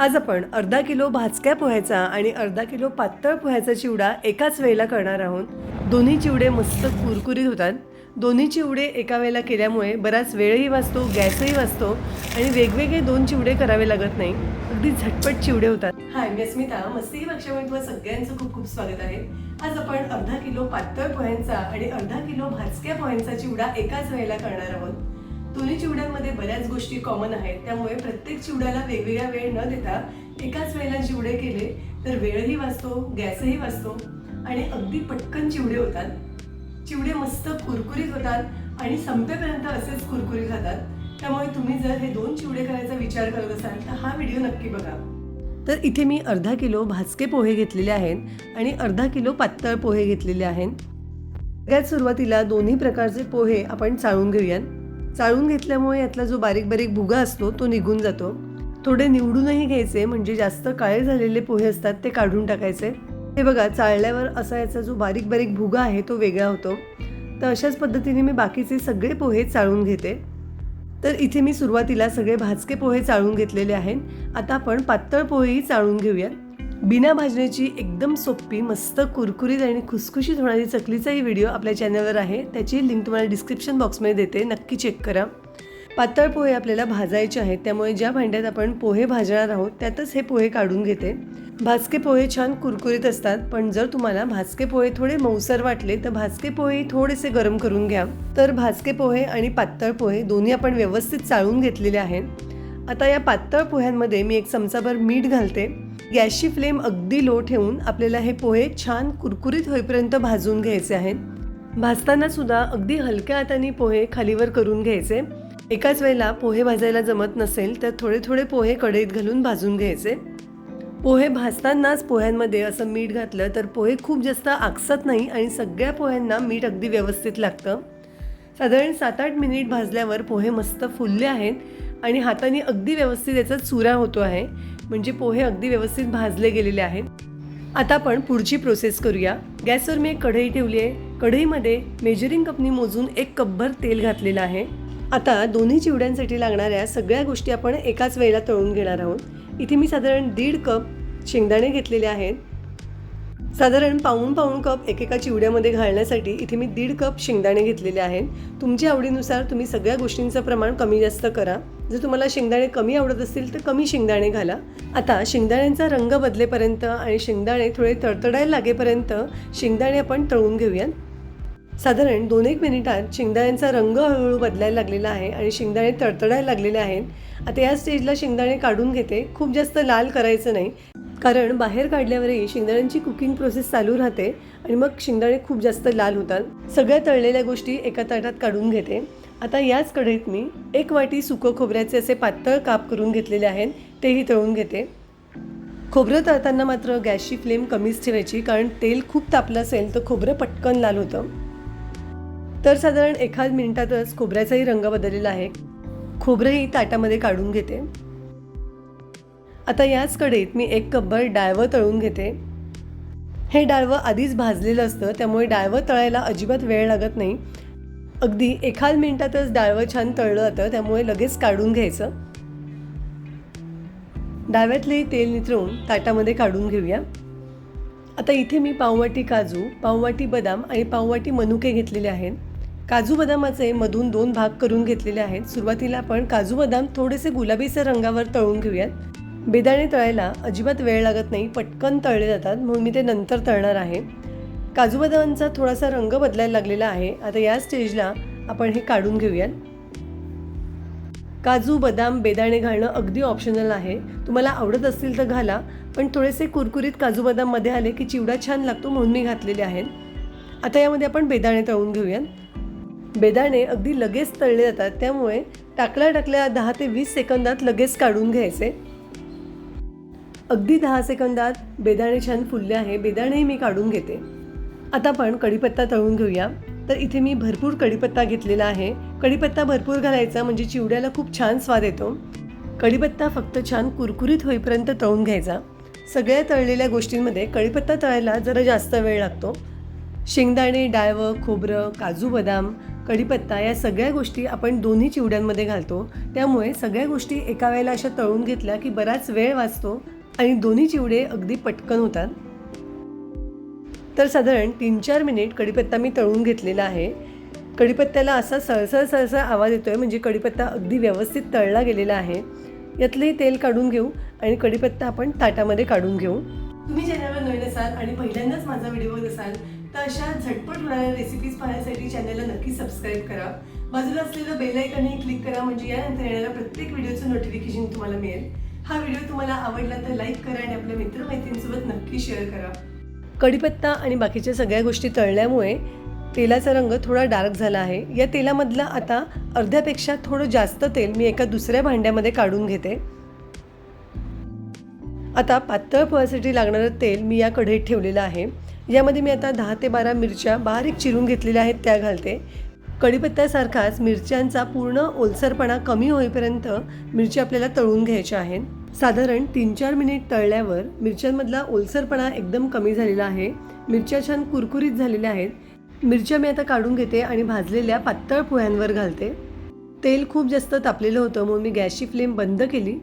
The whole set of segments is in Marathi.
आज आपण अर्धा किलो भाजक्या पोह्याचा आणि अर्धा किलो पातळ पोह्याचा चिवडा एकाच वेळेला करणार आहोत. दोन्ही चिवडे मस्त कुरकुरीत होतात. दोन्ही चिवडे एका वेळेला केल्यामुळे बराच वेळही वाचतो गॅसही वाचतो आणि वेगवेगळे दोन चिवडे करावे लागत नाही. अगदी झटपट चिवडे होतात. हाय मी अस्मिता. मस्ती पक्षामध्ये तुम्हाला सगळ्यांचं खूप खूप स्वागत आहे. आज आपण अर्धा किलो पातळ पोह्यांचा आणि अर्धा किलो भाजक्या पोह्यांचा चिवडा एकाच वेळेला करणार आहोत. दोन्ही चिवड्यांमध्ये बऱ्याच गोष्टी कॉमन आहेत. त्यामुळे प्रत्येक चिवड्याला वेगवेगळा वेळ न देता एकाच वेळेला चिवडे केले तर वेळही वाचतो गॅसही वाचतो आणि अगदी पटकन चिवडे होतात. चिवडे मस्त कुरकुरीत होतात आणि संपेपर्यंत असेच कुरकुरीत राहतात. त्यामुळे तुम्ही जर हे दोन चिवडे करायचा विचार करत असाल तर हा व्हिडिओ नक्की बघा. तर इथे मी अर्धा किलो भाजके पोहे घेतलेले आहेत आणि अर्धा किलो पातळ पोहे घेतलेले आहेत. सगळ्यात सुरुवातीला दोन्ही प्रकारचे पोहे आपण चाळून घेऊयात. चाळून घेतल्यामुळे यातला जो बारीक बारीक भुगा असतो तो निघून जातो. थोडे निवडूनही घ्यायचे म्हणजे जास्त काळे झालेले पोहे असतात ते काढून टाकायचे. हे बघा चाळल्यावर असा याचा जो बारीक बारीक भुगा आहे तो वेगळा होतो. तर अशाच पद्धतीने मी बाकीचे सगळे पोहे चाळून घेते. तर इथे मी सुरुवातीला सगळे भाजके पोहे चाळून घेतलेले आहेत. आता आपण पातळ पोहेही चाळून घेऊयात. बिना भाजण्याची एकदम सोपी मस्त कुरकुरीत आणि खुसखुशीत होणारी चकलीचाही व्हिडिओ आपल्या चॅनलवर आहे. त्याची लिंक तुम्हाला डिस्क्रिप्शन बॉक्समध्ये देते. नक्की चेक करा. पातळ पोहे आपल्याला भाजायचे आहेत. त्यामुळे ज्या भांड्यात आपण पोहे भाजणार आहोत त्यातच हे पोहे काढून घेते. भाजके पोहे छान कुरकुरीत असतात पण जर तुम्हाला भाजके पोहे थोडे मऊसर वाटले तर भाजके पोहे थोडेसे गरम करून घ्या. तर भाजके पोहे आणि पातळ पोहे दोन्ही आपण व्यवस्थित चाळून घेतलेले आहेत. आता या पातळ पोह्यांमध्ये मी एक चमचाभर मीठ घालते. गॅसची फ्लेम अगदी लो ठेवून आपल्याला हे पोहे छान कुरकुरीत होईपर्यंत भाजून घ्यायचे आहेत. भाजताना सुद्धा अगदी हलक्या हाताने पोहे खालीवर करून घ्यायचे. एकाच वेळेला पोहे भाजायला जमत नसेल तर थोडे थोडे पोहे कढईत घालून भाजून घ्यायचे. पोहे भाजतानाच पोह्यांमध्ये असं मीठ घातलं तर पोहे खूप जास्त आकसत नाही आणि सगळ्या पोह्यांना मीठ अगदी व्यवस्थित लागतं. साधारण सात आठ मिनिट भाजल्यावर पोहे मस्त फुलले आहेत आणि हाताने अगदी व्यवस्थित याचा चुरा होतो आहे. म्हणजे पोहे अगदी व्यवस्थित भाजले गेलेले आहेत. आता आपण पुढची प्रोसेस करूया. गॅसवर मी एक कढई ठेवली आहे. कढईमध्ये मेजरिंग कपनी मोजून एक कपभर तेल घातलेलं आहे. आता दोन्ही चिवड्यांसाठी लागणाऱ्या सगळ्या गोष्टी आपण एकाच वेळेला तळून घेणार आहोत. इथे मी साधारण दीड कप शेंगदाणे घेतलेले आहेत. साधारण पाऊण पाऊण कप एकेका चिवड्यामध्ये घालण्यासाठी इथे मी दीड कप शेंगदाणे घेतलेले आहेत. तुमच्या आवडीनुसार तुम्ही सगळ्या गोष्टींचं प्रमाण कमी जास्त करा. जर तुम्हाला शेंगदाणे कमी आवडत असतील तर कमी शेंगदाणे घाला. आता शेंगदाण्यांचा रंग बदलेपर्यंत आणि शेंगदाणे थोडे तडतडायला लागेपर्यंत शेंगदाणे आपण तळून घेऊयात. साधारण दोन एक मिनिटात शेंगदाण्यांचा रंग हळूहळू बदलायला लागलेला आहे आणि शेंगदाणे तडतडायला लागलेले आहेत. आता या स्टेजला शेंगदाणे काढून घेते. खूप जास्त लाल करायचं नाही. कारण बाहेर काढल्यावरही शेंगदाण्यांची कुकिंग प्रोसेस चालू राहते आणि मग शेंगदाणे खूप जास्त लाल होतात. सगळ्या तळलेल्या गोष्टी एका ताटात काढून घेते. आता याच कढईत मी एक वाटी सुकं खोबऱ्याचे असे पातळ काप करून घेतलेले आहेत तेही तळून घेते. खोबरं तळताना मात्र गॅसची फ्लेम कमीच ठेवायची कारण तेल खूप तापलं असेल तर खोबरं पटकन लाल होतं. तर साधारण एखाद मिनिटातच खोबऱ्याचाही रंग बदललेला आहे. खोबरंही ताटामध्ये काढून घेते. आता याच कढईत मी एक कपभर डाळवं तळून घेते. हे डाळवं आधीच भाजलेलं असतं त्यामुळे डाळवं तळायला अजिबात वेळ लागत नाही. अगदी एखाद मिनिटातच डाळवं छान तळलं जातं त्यामुळे लगेच काढून घ्यायचं. डाव्यातले तेल निथळून ताटामध्ये काढून घेऊया. आता इथे मी पाववाटी काजू पाववाटी बदाम आणि पाववाटी मनुके घेतलेले आहेत. काजू बदामाचे मधून दोन भाग करून घेतलेले आहेत. सुरुवातीला आपण काजू बदाम थोडेसे गुलाबीसर रंगावर तळून घेऊयात. बेदाणे तळायला अजिबात वेळ लागत नाही पटकन तळले जातात म्हणून मी ते नंतर तळणार आहे. काजू बदामांचा थोडासा रंग बदलायला लागलेला आहे. आता या स्टेजला आपण हे काढून घेऊयात. काजू बदाम बेदाणे घालणं अगदी ऑप्शनल आहे. तुम्हाला आवडत असतील तर घाला पण थोडेसे कुरकुरीत काजू बदाममध्ये आले की चिवडा छान लागतो म्हणून मी घातलेले आहेत. आता यामध्ये आपण बेदाणे तळून घेऊयात. बेदाणे अगदी लगेच तळले जातात त्यामुळे टाकल्या टाकल्या दहा ते वीस सेकंदात लगेच काढून घ्यायचे. अगदी दहा सेकंदात बेदाणे छान फुलले आहे. बेदाणेही मी काढून घेते. आता आपण कढीपत्ता तळून घेऊया. तर इथे मी भरपूर कढीपत्ता घेतलेला आहे. कढीपत्ता भरपूर घालायचा म्हणजे चिवड्याला खूप छान स्वाद येतो. कढीपत्ता फक्त छान कुरकुरीत होईपर्यंत तळून घ्यायचा. सगळ्या तळलेल्या गोष्टींमध्ये कढीपत्ता तळायला जरा जास्त वेळ लागतो. शेंगदाणे डाळवं खोबरं काजू बदाम कढीपत्ता या सगळ्या गोष्टी आपण दोन्ही चिवड्यांमध्ये घालतो. त्यामुळे सगळ्या गोष्टी एका वेळेला अशा तळून घेतल्या की बराच वेळ वाचतो. आणि दोन्ही चिवडे अगदी पटकन होतात. तर साधारण तीन चार मिनिट कढीपत्ता मी तळून घेतलेला आहे. कढीपत्त्याला असा सळसळ सळसळ आवाज येतो आहे म्हणजे कढीपत्ता अगदी व्यवस्थित तळला गेलेला आहे. यातलंही तेल काढून घेऊ आणि कढीपत्ता आपण ताटामध्ये काढून घेऊ. तुम्ही चॅनलवर नवीन असाल आणि पहिल्यांदाच माझा व्हिडिओ बघत असाल तर अशा झटपट होणाऱ्या रेसिपीज पाहण्यासाठी चॅनलला नक्की सबस्क्राईब करा. बाजूला असलेलं बेल क्लिक करा म्हणजे यानंतर येणाऱ्या प्रत्येक व्हिडिओचं नोटिफिकेशन तुम्हाला मिळेल. हा व्हिडिओ तुम्हाला आवडला तर लाईक करा आणि आपल्या मित्रमैत्रिणींसोबत नक्की शेअर करा. कढीपत्ता आणि बाकीच्या सगळ्या गोष्टी तळल्यामुळे तेलाचा रंग थोडा डार्क झाला आहे. या तेलामधलं आता अर्ध्यापेक्षा थोडं जास्त तेल मी एका दुसऱ्या भांड्यामध्ये काढून घेते. आता पातळ पोहासाठी लागणारं तेल मी या कढईत ठेवलेलं आहे. यामध्ये मी आता दहा ते बारा मिरच्या बारीक चिरून घेतलेल्या आहेत त्या घालते. कढीपत्त्यासारखाच मिरच्यांचा पूर्ण ओलसरपणा कमी होईपर्यंत मिरच्या आपल्याला तळून घ्यायच्या आहेत. साधारण तीन चार मिनिट तळल्यावर मिरच्यांमधला ओलसरपणा एकदम कमी झालेला आहे. मिरच्या छान कुरकुरीत झालेल्या आहेत. मिरच्या मी आता काढून घेते आणि भाजलेल्या पातळ पोह्यांवर घालते. तेल खूप जास्त तापलेलं होतं म्हणून मी गॅसची फ्लेम बंद केली.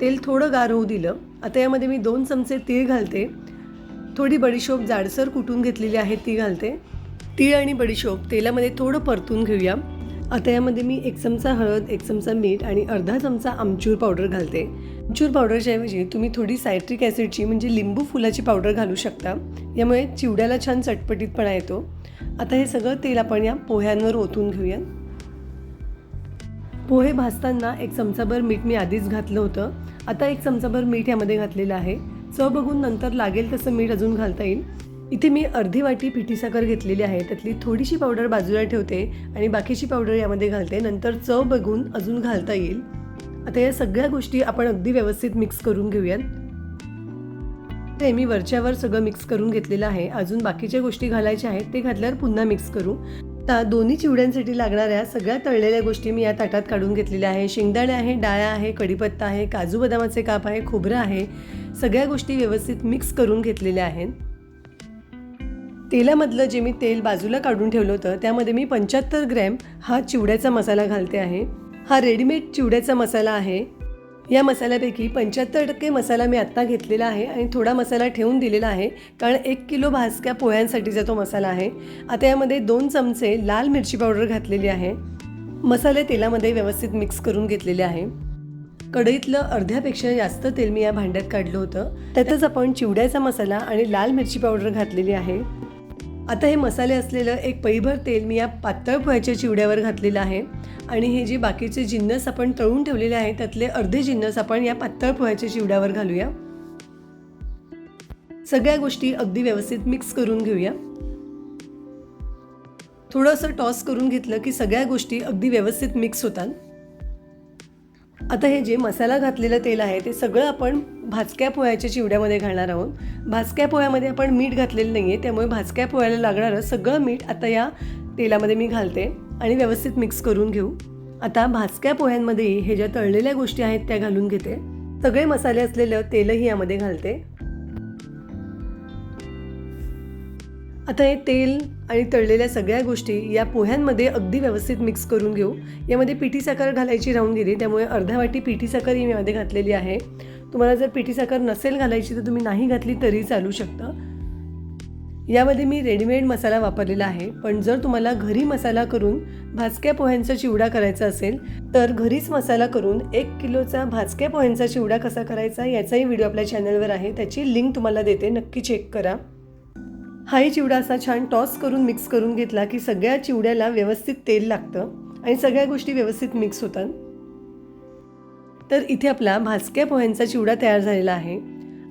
तेल थोडं गार होऊ दिलं. आता यामध्ये मी दोन चमचे तीळ घालते. थोडी बडीशोप जाडसर कुटून घेतलेली आहे ती घालते. तीळ आणि बडीशोप तेलामध्ये थोडं परतून घेऊया. आता यामध्ये मी एक चमचा हळद एक चमचा मीठ आणि अर्धा चमचा आमचूर पावडर घालते. आमचूर पावडरच्या ऐवजी तुम्ही थोडी सायट्रिक ॲसिडची म्हणजे लिंबू फुलाची पावडर घालू शकता. यामुळे चिवड्याला छान चटपटीतपणा येतो. आता हे सगळं तेल आपण या पोह्यांवर ओतून घेऊया. पोहे भाजताना एक चमचाभर मीठ मी आधीच घातलं होतं. आता एक चमचाभर मीठ यामध्ये घातलेलं आहे. चव बघून नंतर लागेल तसं मीठ अजून घालता येईल. इथे मी अर्धी वाटी पिठी साखर घेतलेली आहे. त्यातली थोडीशी पावडर बाजूला ठेवते आणि बाकीची पावडर यामध्ये घालते. नंतर चव बघून अजून घालता येईल. आता या सगळ्या गोष्टी आपण अगदी व्यवस्थित मिक्स करून घेऊयात. ते मी वरच्यावर सगळं मिक्स करून घेतलेलं आहे. अजून बाकीच्या गोष्टी घालायच्या आहेत ते घातल्यावर पुन्हा मिक्स करू. आता दोन्ही चिवड्यांसाठी लागणाऱ्या सगळ्या तळलेल्या गोष्टी मी या ताटात काढून घेतलेल्या आहे. शेंगदाणे आहे डाळ्या आहे कढीपत्ता आहे काजू बदामाचे काप आहे खोबरं आहे. सगळ्या गोष्टी व्यवस्थित मिक्स करून घेतलेल्या आहेत. तेलामधलं जे मी तेल बाजूला काढून ठेवलं होतं त्यामध्ये मी पंच्याहत्तर ग्रॅम हा चिवड्याचा मसाला घालते आहे. हा रेडीमेड चिवड्याचा मसाला आहे. या मसाल्यापैकी पंच्याहत्तर टक्के मसाला मी आत्ता घेतलेला आहे आणि थोडा मसाला ठेवून दिलेला आहे. कारण एक किलो भाजक्या पोह्यांसाठीचा तो मसाला आहे. आता यामध्ये दोन चमचे लाल मिरची पावडर घातलेली आहे. मसाले तेलामध्ये व्यवस्थित मिक्स करून घेतलेले आहे. कढईतलं अर्ध्यापेक्षा जास्त तेल मी या भांड्यात काढलं होतं. त्यातच आपण चिवड्याचा मसाला आणि लाल मिरची पावडर घातलेली आहे. आता हे मसाले असलेलं एक पैभर तेल मी या पातळ पोह्याच्या चिवड्यावर घातलेलं आहे. आणि हे जे बाकीचे जिन्नस आपण तळून ठेवलेले आहे त्यातले अर्धे जिन्नस आपण या पातळ पोह्याच्या चिवड्यावर घालूया. सगळ्या गोष्टी अगदी व्यवस्थित मिक्स करून घेऊया. थोडंसं टॉस करून घेतलं की सगळ्या गोष्टी अगदी व्यवस्थित मिक्स होतात. आता हे जे मसाला घातलेलं तेल आहे ते सगळं आपण भाजक्या पोह्याच्या चिवड्यामध्ये घालणार आहोत. भाजक्या पोह्यामध्ये आपण मीठ घातलेलं नाही आहे त्यामुळे भाजक्या पोह्याला लागणारं सगळं मीठ आता या तेलामध्ये मी घालते आणि व्यवस्थित मिक्स करून घेऊ. आता भाजक्या पोह्यांमध्ये हे ज्या तळलेल्या गोष्टी आहेत त्या घालून घेते. सगळे मसाले असलेलं तेलही यामध्ये घालते. आता हे तेल आणि तळलेल्या सगळ्या गोष्टी या पोह्यांमध्ये अगदी व्यवस्थित मिक्स करून घेऊ. यामध्ये पिठी साखर घालायची राहून गेली त्यामुळे अर्धा वाटी पिठी साखर ही मी यामध्ये घातलेली आहे. तुम्हाला जर पिठी साखर नसेल घालायची तर तुम्ही नाही घातली तरी चालू शकतं. यामध्ये मी रेडीमेड मसाला वापरलेला आहे पण जर तुम्हाला घरी मसाला करून भाजक्या पोह्यांचा चिवडा करायचा असेल तर घरीच मसाला करून एक किलोचा भाजक्या पोह्यांचा चिवडा कसा करायचा याचाही व्हिडिओ आपल्या चॅनलवर आहे. त्याची लिंक तुम्हाला देते नक्की चेक करा. हाही चिवडा असा छान टॉस करून मिक्स करून घेतला की सगळ्या चिवड्याला व्यवस्थित तेल लागतं आणि सगळ्या गोष्टी व्यवस्थित मिक्स होतात. तर इथे आपला भाजक्या पोह्यांचा चिवडा तयार झालेला आहे.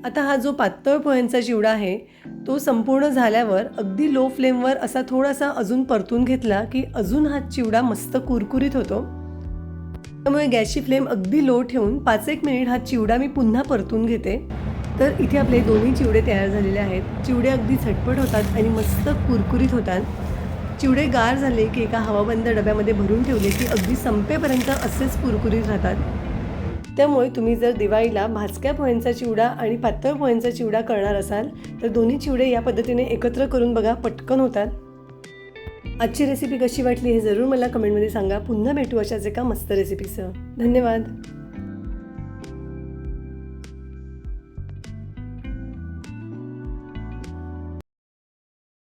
आता हा जो पातळ पोह्यांचा चिवडा आहे तो संपूर्ण झाल्यावर अगदी लो फ्लेमवर असा थोडासा अजून परतून घेतला की अजून हा चिवडा मस्त कुरकुरीत होतो. त्यामुळे गॅसची फ्लेम अगदी लो ठेवून पाच एक मिनिट हा चिवडा मी पुन्हा परतून घेते. तर इथे आपले दोन्ही चिवडे तयार झालेले आहेत. चिवडे अगदी झटपट होतात आणि मस्त कुरकुरीत होतात. चिवडे गार झाले की एका हवाबंद डब्यामध्ये भरून ठेवले की अगदी संपेपर्यंत असेच कुरकुरीत राहतात. त्यामुळे तुम्ही जर दिवाळीला भाजक्या पोह्यांचा चिवडा आणि पातळ पोह्यांचा चिवडा करणार असाल तर दोन्ही चिवडे या पद्धतीने एकत्र करून बघा पटकन होतात. आजची रेसिपी कशी वाटली हे जरूर मला कमेंटमध्ये सांगा. पुन्हा भेटू अशाच एका मस्त रेसिपीसह धन्यवाद.